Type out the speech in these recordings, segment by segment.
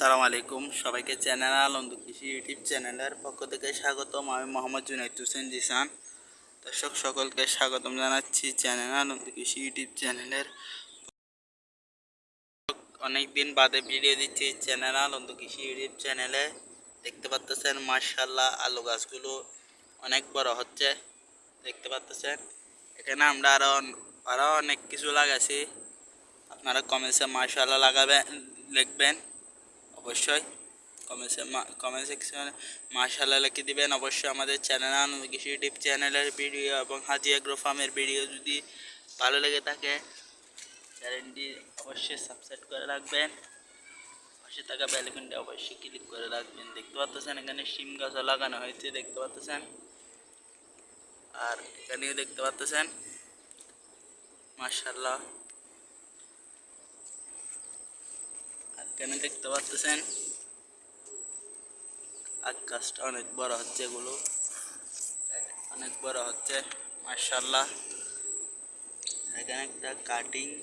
সালাম আলাইকুম। সবাইকে চ্যানেল আনন্দ কৃষি ইউটিউব চ্যানেলের পক্ষ থেকে স্বাগতম। আমি মোহাম্মদ জুনাইদ হোসেন জিসান। দর্শক সকলকে স্বাগতম জানাচ্ছি চ্যানেল আনন্দ কৃষি ইউটিউব চ্যানেলের অনেক দিন বাদে ভিডিও দিচ্ছি চ্যানেল আনন্দ কৃষি ইউটিউব চ্যানেলে। দেখতে পাচ্ছেন মার্শাল্লাহ আলু গাছগুলো অনেক বড় হচ্ছে। দেখতে পাচ্ছেন এখানে আমরা আরও আরও অনেক কিছু লাগাইছি। আপনারা কমেন্টসে মার্শাল্লাহ লাগাবেন, লিখবেন। অবশ্যই। কমেন্ট সেকশনে মার্শাল্লাহ লিখে দিবেন। অবশ্যই আমাদের চ্যানেল আনন্দ কৃষি ইউটিউব চ্যানেলের ভিডিও এবং হাজি এগ্রো ফার্মের ভিডিও যদি ভালো লেগে থাকে চ্যানেলটি অবশ্যই সাবস্ক্রাইব করে রাখবেন। পাশে থাকা বেলকনটি অবশ্যই ক্লিক করে রাখবেন। দেখতে পাচ্ছেন এখানে শিম গাছও লাগানো হয়েছে, দেখতে পাচ্ছেন? আর এখানেও দেখতে পাচ্ছেন? মার্শাল্লাহ এখানে দেখতে পাচ্ছেন আকাশটা অনেক বড় হচ্ছে এগুলো। অনেক বড় হচ্ছে মার্শাল্লাহ এখানে একটা কাটিং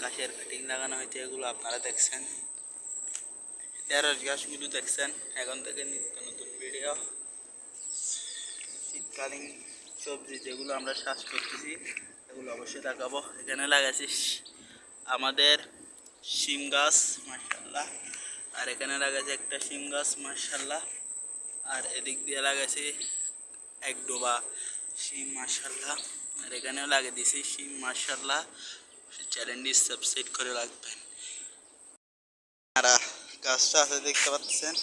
গাছের কাটিং লাগানো হয়েছে, এগুলো আপনারা দেখছেন। তেরোশ গাছগুলো দেখছেন, এখন থেকে নিত্য নতুন ভিডিও শীতকালীন সবজি যেগুলো আমরা চাষ করতেছি, এগুলো অবশ্যই দেখাবো এখানে লাগাইছি শ- আমাদের শিম গাছ মার্শাল্লাহ আর এখানে লাগাইছি একটা শিম গাছ মার্শাল্লাহ আর এদিক দিয়ে লাগাইছি এক ডোবা শিম মার্শাল্লাহ আর এখানেও লাগিয়ে দিয়েছি শিম মার্শাল্লাহ চ্যানেলটি সাবস্ক্রাইব করে রাখবেন। আর গাছটা আছে, দেখতে পাচ্ছেন?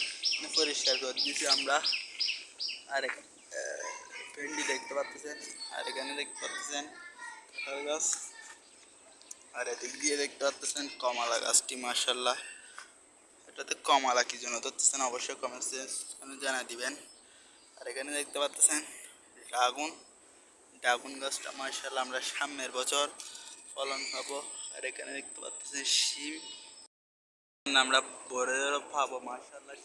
পরিষ্কার করে দিয়েছি আমরা। আর ভেন্ডি দেখতে পাচ্ছেন। আর এখানে দেখতে পাচ্ছেন গাছ। আর এদিক দিয়ে দেখতে পাচ্ছেন কমলা গাছটি মার্শাল্লাহ এটাতে কমলা কি জন্য ধরতেছেন অবশ্যই কমেন্টসে জানা দিবেন। আর এখানে দেখতে পাচ্ছেন ড্রাগুন। ড্রাগুন গাছটা মার্শাল্লাহ আমরা সামনের বছর ফলন পাবো। আর এখানে দেখতে পাচ্ছেন শিম। আমরা বড় পাবো মার্শাল্লাহ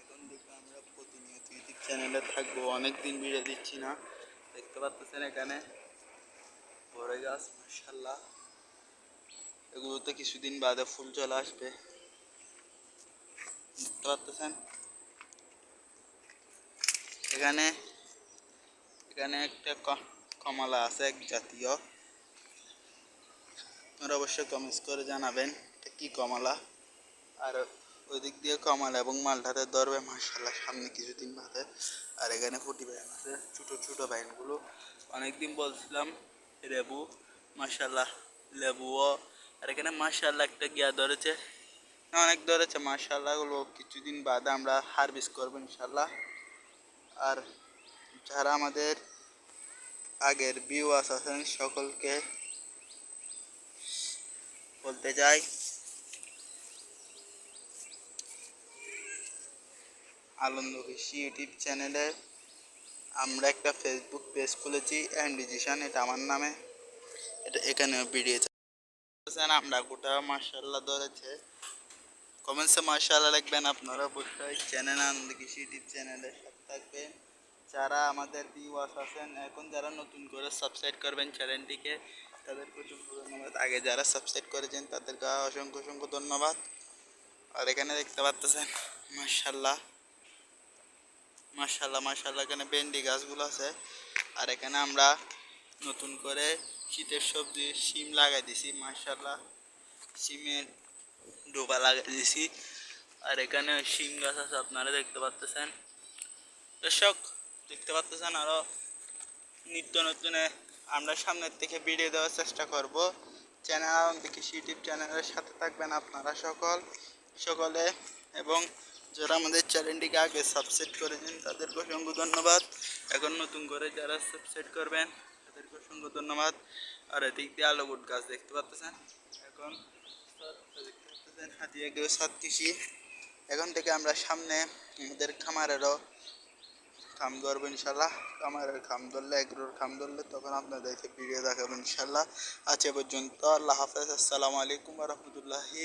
এখন থেকে আমরা প্রতিনিয়ত ইউটিউব চ্যানেলে থাকব অনেক দিন ভিডিও দিচ্ছি না। দেখতে পাচ্ছেন এখানে বড় গাছ মার্শাল্লাহ এগুলোতে কিছুদিন বাদে ফুল চলে আসবে। পাচ্ছেন এখানে এখানে একটা কমলা আছে, এক জাতীয়। আপনারা অবশ্যই কমেন্টস করে জানাবেন এটা কি কমলা। আর ওই দিক দিয়ে কমলা এবং মালটাতে ধরবে মার্শাল্লাহ সামনে কিছুদিন বাদে। আর এখানে ফুটি ব্যান আছে, ছোটো ছোটো ব্যানগুলো অনেকদিন বলছিলাম, লেবু মার্শাল্লাহ লেবুও আর এখানে মার্শাল্লাহ একটা গিয়া ধরেছে। অনেক ধরেছে মার্শাল্লাহগুলো কিছুদিন বাদে আমরা হারভেস্ট করব ইনশাল্লাহ আর যারা আমাদের আগের ভিউয়ার্স আছেন সকলকে বলতে চাই, আনন্দ কৃষি ইউটিউব চ্যানেলে আমরা একটা ফেসবুক পেজ খুলেছি অ্যান্ড অ্যান্ডিজিশন এটা আমার নামে। এটা এখানে ভিডিও আমরা গোটা মার্শাল্লাহ ধরেছে। কমেন্টসে মার্শাল্লাহ লিখবেন, আপনারা অবশ্যই চ্যানেল আনন্দ কৃষি ইউটিউব চ্যানেলের সাথে থাকবেন। যারা আমাদের ভিউয়ার্স আছেন, এখন যারা নতুন করে সাবস্ক্রাইব করবেন চ্যানেলটিকে তাদেরকে অসংখ্য ধন্যবাদ। আগে যারা সাবস্ক্রাইব করেছেন, তাদেরকে অসংখ্য অসংখ্য ধন্যবাদ। আর এখানে দেখতে পাচ্ছেন মার্শাল্লাহ মার্শাল্লাহ মার্শাল্লাহ এখানে ভেন্ডি গাছগুলো আছে। আর এখানে আমরা নতুন করে শীতের সবজি, শিম লাগাই দিছি মার্শাল্লাহ শিমের ডোবা লাগাই দিছি। আর এখানে শিম গাছ আছে, আপনারা দেখতে পাচ্ছেন দর্শক, দেখতে পাচ্ছেন আরও নিত্য নতুনে আমরা সামনের থেকে ভিডিও দেওয়ার চেষ্টা করব। চ্যানেল কৃষি ইউটিউব চ্যানেলের সাথে থাকবেন আপনারা সকল, সকলে। এবং যারা আমাদের চ্যানেলটিকে আগে সাবস্ক্রাইব করেছেন তাদেরকে অসংখ্য ধন্যবাদ। এখন নতুন করে যারা সাবস্ক্রাইব করবেন অসংখ্য ধন্যবাদ। আর এদিক দিয়ে আলো গুট গাছ দেখতে পাচ্ছেন? এখন দেখতে পাচ্ছেন সাত কৃষি এখন থেকে আমরা সামনে আমাদের খামারেরও খাম ধরবো ইনশাল্লাহ। খামারের খাম ধরলে এগুলোর খাম ধরলে তখন আপনাদেরকে ভিডিও দেখাবো ইনশাল্লাহ। আজ এ পর্যন্ত আল্লাহ হাফেজ। আসসালামু আলাইকুম রহমতুল্লাহি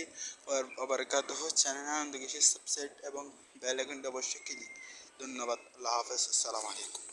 ওবরকাত চ্যানেল আনন্দ কৃষি সাবসেট এবং বেল আইকনটি অবশ্যই ক্লিক ধন্যবাদ। আল্লাহ হাফেজ। আসসালামু আলাইকুম।